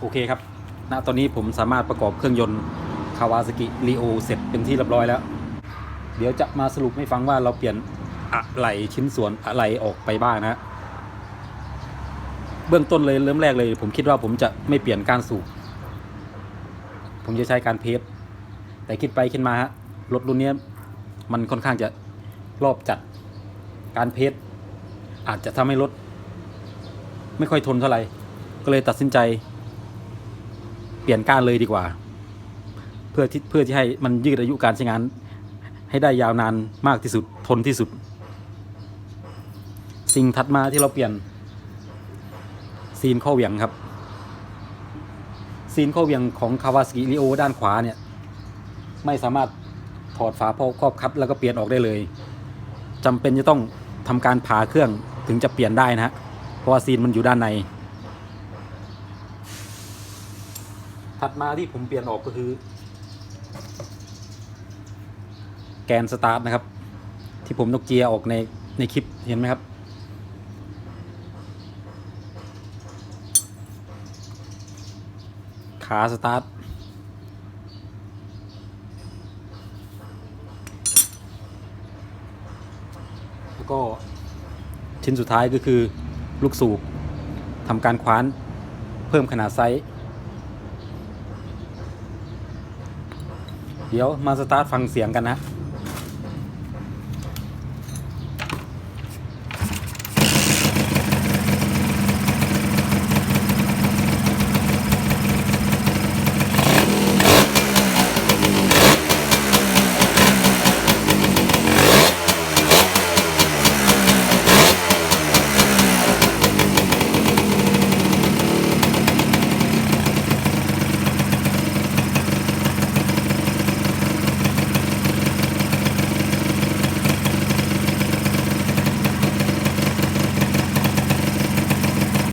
โอเคครับ ณ ตอนนี้ผมสามารถประกอบเครื่องยนต์คาวาซากิรีโอเสร็จเป็นที่เรียบร้อยแล้ว เดี๋ยวจะมาสรุปให้ฟังว่าเราเปลี่ยนอะไรชิ้นส่วนอะไรออกไปบ้างนะ เบื้องต้นเลยเริ่มแรกเลย ผมคิดว่าผมจะไม่เปลี่ยนการสูบ ผมจะใช้การเพสแต่คิดไปคิดมาฮะ รถรุ่นนี้มันค่อนข้างจะรอบจัด การเพสอาจจะทำให้รถ ไม่ค่อยทนเท่าไหร่ ก็เลยตัดสินใจ ปลี่ยนก้านเลยดีกว่า เพื่อที่เพื่อที่ให้มันยืดอายุการใช้งาน ให้ได้ยาวนานมากที่สุดทนที่สุด สิ่งถัดมาที่เราเปลี่ยน ซีนข้อเหวี่ยงครับ ซีนข้อเหวี่ยงของคาวาสกิริโอด้านขวาเนี่ย ไม่สามารถถอดฝาครอบคัดแล้วก็เปลี่ยนออกได้เลยจำเป็นจะต้องทำการผ่าเครื่องถึงจะเปลี่ยนได้นะฮะเพราะว่าซีนมันอยู่ด้านใน ถัดมาที่ผมเปลี่ยนออกก็คือ แกนสตาร์ทนะครับ ที่ผมนกเจียร์ออกในในคลิปเห็นไหมครับ ขาสตาร์ทแล้วก็ชิ้นสุดท้ายก็คือลูกสูบทำการคว้านเพิ่มขนาดไซส์ เดี๋ยวมาสตาร์ทฟังเสียงกันนะ